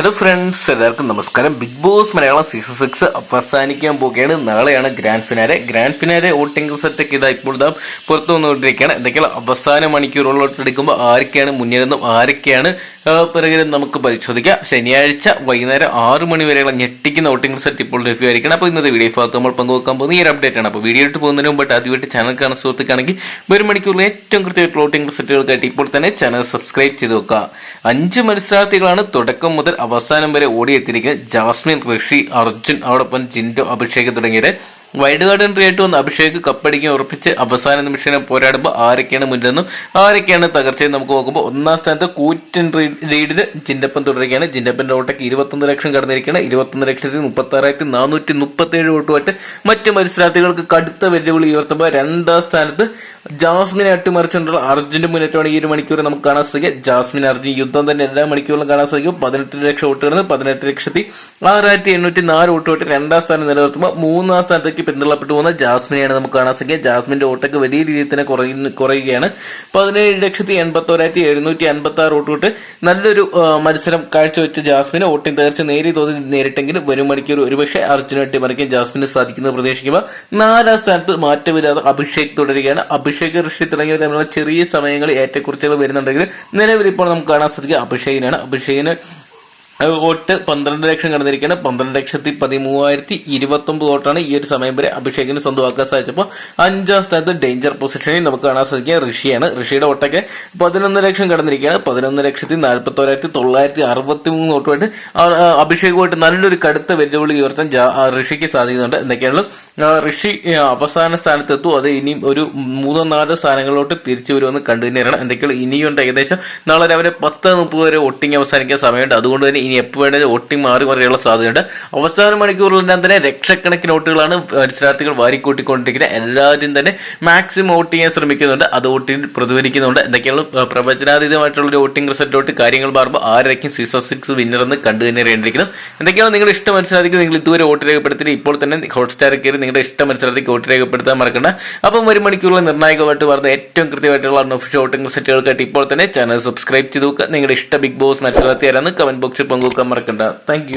Hello friends എല്ലാവർക്കും നമസ്കാരം. Big Boss Malayalam season six അവസാനിക്കാൻ പോകുകയാണ് നാളെയാണ് grand finale grand finale voting ഒക്കെ ഇതാ ഇപ്പോൾ ഇതാ പുറത്തു വന്നുകൊണ്ടിരിക്കുകയാണ്. എന്തൊക്കെയാണ് അവസാന മണിക്കൂറുകളോട്ട് എടുക്കുമ്പോൾ ആരൊക്കെയാണ് മുന്നിലെന്നും ആരൊക്കെയാണ് പിറകിലും നമുക്ക് പരിശോധിക്കാം. ശനിയാഴ്ച വൈകുന്നേരം ആറ് മണി വരെയുള്ള ഞെട്ടിക്കുന്ന വോട്ടിംഗ് റിസൾട്ട് ഇപ്പോൾ ലഭ്യമായിരിക്കണം അപ്പോൾ ഇന്നത്തെ വീഡിയോ ഭാഗത്ത് നമ്മൾ പങ്കുവെക്കാൻ പോകുന്ന ഈ ഒരു അപ്ഡേറ്റ് ആണ്. അപ്പോൾ വീഡിയോ ഇട്ട് പോകുന്നതിന് മുമ്പായിട്ട് ആദ്യമായിട്ട് ചാനൽ കാണുന്ന സുഹൃത്തുക്കാണെങ്കിൽ ഒരു മണിക്കൂറിൽ ഏറ്റവും കൃത്യമായിട്ട് വോട്ടിംഗ് റിസൾട്ടുകൾക്കായിട്ട് ഇപ്പോൾ തന്നെ ചാനൽ സബ്സ്ക്രൈബ് ചെയ്ത് വെക്കുക. അഞ്ച് മത്സരാർത്ഥികളാണ് തുടക്കം മുതൽ അവസാനം വരെ ഓടിയെത്തിയിരിക്കുന്നത് ജാസ്മിൻ ഋഷി അർജുൻ അതോടൊപ്പം ജിൻഡോ അഭിഷേക് തുടങ്ങിയത് വൈഡ് കാർഡ് എൻട്രി ആയിട്ട് വന്ന് അഭിഷേക് കപ്പടിക്കാൻ ഉറപ്പിച്ച് അവസാന നിമിഷം പോരാടുമ്പോൾ ആരൊക്കെയാണ് മുന്നിലെന്നും ആരൊക്കെയാണ് തകർച്ചയെന്ന് നമുക്ക് നോക്കുമ്പോൾ ഒന്നാം സ്ഥാനത്ത് കൂറ്റൻ ലീഡിൽ ജിൻഡപ്പൻ തുടരുകയാണ്. ജിൻഡപ്പന്റെ ഓട്ടയ്ക്ക് ഇരുപത്തൊന്ന് ലക്ഷം കടന്നിരിക്കുകയാണ്. ഇരുപത്തൊന്ന് ലക്ഷത്തി മുപ്പത്തി ആറായിരത്തി നാനൂറ്റി മുപ്പത്തി ഏഴ് വോട്ടുമായിട്ട് മറ്റ് മത്സരാർത്ഥികൾക്ക് കടുത്ത വെല്ലുവിളി ഉയർത്തുമ്പോൾ രണ്ടാം സ്ഥാനത്ത് ജാസ്മിനെ അട്ടിമറിച്ചുകൊണ്ടുള്ള അർജുന്റെ മുന്നേറ്റമാണ് ഈ ഒരു മണിക്കൂർ നമുക്ക് കാണാൻ സാധിക്കുക. ജാസ്മിൻ അർജുൻ യുദ്ധം തന്നെ എല്ലാ മണിക്കൂറിലും കാണാൻ സാധിക്കും. പതിനെട്ട് ലക്ഷം വോട്ടുകൾ പതിനെട്ട് ലക്ഷത്തി ആറായിരത്തി എണ്ണൂറ്റി നാല് വോട്ടുമായിട്ട് രണ്ടാം സ്ഥാനം നിലനിർത്തുമ്പോൾ മൂന്നാം സ്ഥാനത്തേക്ക് പിന്തള്ളപ്പെട്ടു പോകുന്ന ജാസ്മിനെയാണ് നമുക്ക് കാണാൻ സാധിക്കുക. ജാസ്മിന്റെ ഓട്ടയ്ക്ക് വലിയ രീതിയിൽ തന്നെ കുറയുകയാണ്. പതിനേഴ് ലക്ഷത്തി എൺപത്തോരായിരത്തി എഴുന്നൂറ്റി അൻപത്തി ആറ് ഓട്ട് വിട്ട് നല്ലൊരു മത്സരം കാഴ്ചവെച്ച ജാസ്മിന് ഓട്ടിംഗ് തകർച്ച നേരിയ തോതിൽ നേരിട്ടെങ്കിലും വരും മണിക്കൂർ ഒരുപക്ഷെ അർജുന അട്ടിമറിക്കാൻ ജാസ്മിന് സാധിക്കുന്നത് പ്രതീക്ഷിക്കുക. നാലാം സ്ഥാനത്ത് മാറ്റമില്ലാതെ അഭിഷേക് തുടരുകയാണ്. അഭിഷേക് ഋഷി തുടങ്ങിയവർ തമ്മിലുള്ള ചെറിയ സമയങ്ങളിൽ ഏറ്റക്കുറിച്ചുകൾ വരുന്നുണ്ടെങ്കിൽ നിലവിൽ ഇപ്പോൾ നമുക്ക് കാണാൻ സാധിക്കുക അഭിഷേകിനാണ്. അഭിഷേകിന് വോട്ട് പന്ത്രണ്ട് ലക്ഷം കടന്നിരിക്കുകയാണ്. പന്ത്രണ്ട് ലക്ഷത്തി പതിമൂവായിരത്തി ഇരുപത്തി ഒമ്പത് വോട്ടാണ് ഈ ഒരു സമയം വരെ അഭിഷേകിന് സ്വന്തമാക്കാൻ സാധിച്ചപ്പോൾ അഞ്ചാം സ്ഥാനത്ത് ഡേഞ്ചർ പൊസിഷനിൽ നമുക്ക് കാണാൻ സാധിക്കുക. ഋഷിയാണ്. ഋഷിയുടെ വോട്ടൊക്കെ പതിനൊന്ന് ലക്ഷം കടന്നിരിക്കുകയാണ്. പതിനൊന്ന് ലക്ഷത്തി നാൽപ്പത്തോരായിരത്തി തൊള്ളായിരത്തി അറുപത്തി മൂന്ന് വോട്ടുമായിട്ട് അഭിഷേകുമായിട്ട് നല്ലൊരു കടുത്ത വെല്ലുവിളി ഉയർത്താൻ ഋഷിക്ക് സാധിക്കുന്നുണ്ട്. എന്തൊക്കെയാണ് ഋഷി അവസാന സ്ഥാനത്തെത്തു. അത് ഇനിയും ഒരു മൂന്നോ നാലോ സ്ഥാനങ്ങളിലോട്ട് തിരിച്ചു വരുമെന്ന് കണ്ടു തന്നെയാണ്. എന്തൊക്കെയാണ് ഇനിയുണ്ട് ഏകദേശം നാളെ രാവിലെ പത്ത് മുപ്പത് വരെ വോട്ടിംഗ് അവസാനിക്കാൻ സമയമുണ്ട്. അതുകൊണ്ട് തന്നെ ഇനി എപ്പോൾ വേണേലും വോട്ടിംഗ് മാറി മറിയുള്ള സാധ്യതയുണ്ട്. അവസാന മണിക്കൂറിലെല്ലാം തന്നെ ലക്ഷക്കണക്കിന് വോട്ടുകളാണ് മത്സരാർത്ഥികൾ വാരിക്കൂട്ടിക്കൊണ്ടിരിക്കുന്നത്. എല്ലാവരും തന്നെ മാക്സിമം വോട്ട് ചെയ്യാൻ ശ്രമിക്കുന്നുണ്ട്. അത് വോട്ടിൽ പ്രതിഫലിക്കുന്നുണ്ട്. എന്തൊക്കെയാണ് പ്രവചനാതീതമായിട്ടുള്ള ഒരു വോട്ടിംഗ് റിസൾട്ടോട്ട് കാര്യങ്ങൾ മാറുമ്പോൾ ആരായിരിക്കും സീസൺ സിക്സ് വിന്നർ എന്ന് കണ്ടു തന്നെ അറിയേണ്ടിരിക്കുന്നത് എന്തൊക്കെയാണ് നിങ്ങളുടെ ഇഷ്ടം മത്സരാർത്ഥിക്ക്? നിങ്ങൾ ഇതുവരെ വോട്ട് രേഖപ്പെടുത്തിയിട്ട് ഇപ്പോൾ തന്നെ ഹോട്ട്സ്റ്റാർ കയറി നിങ്ങളുടെ ഇഷ്ടം മത്സരാർത്ഥിക്ക് വോട്ട് രേഖപ്പെടുത്താൻ മറക്കണ്ട. അപ്പം ഒരു മണിക്കൂറിൽ നിർണായകമായിട്ട് പറഞ്ഞ ഏറ്റവും കൃത്യമായിട്ടുള്ള ഒഫീഷ്യൽ വോട്ടിംഗ് റിസൾട്ടുകൾക്കായിട്ട് ഇപ്പോൾ തന്നെ ചാനൽ സബ്സ്ക്രൈബ് ചെയ്ത് നോക്കുക. നിങ്ങളുടെ ഇഷ്ട ബിഗ് ബോസ് മത്സരാർത്ഥി ആരാന്ന് കമന്റ് ബോക്സിൽ പങ്കുവെക്കാൻ മറക്കണ്ട. താങ്ക്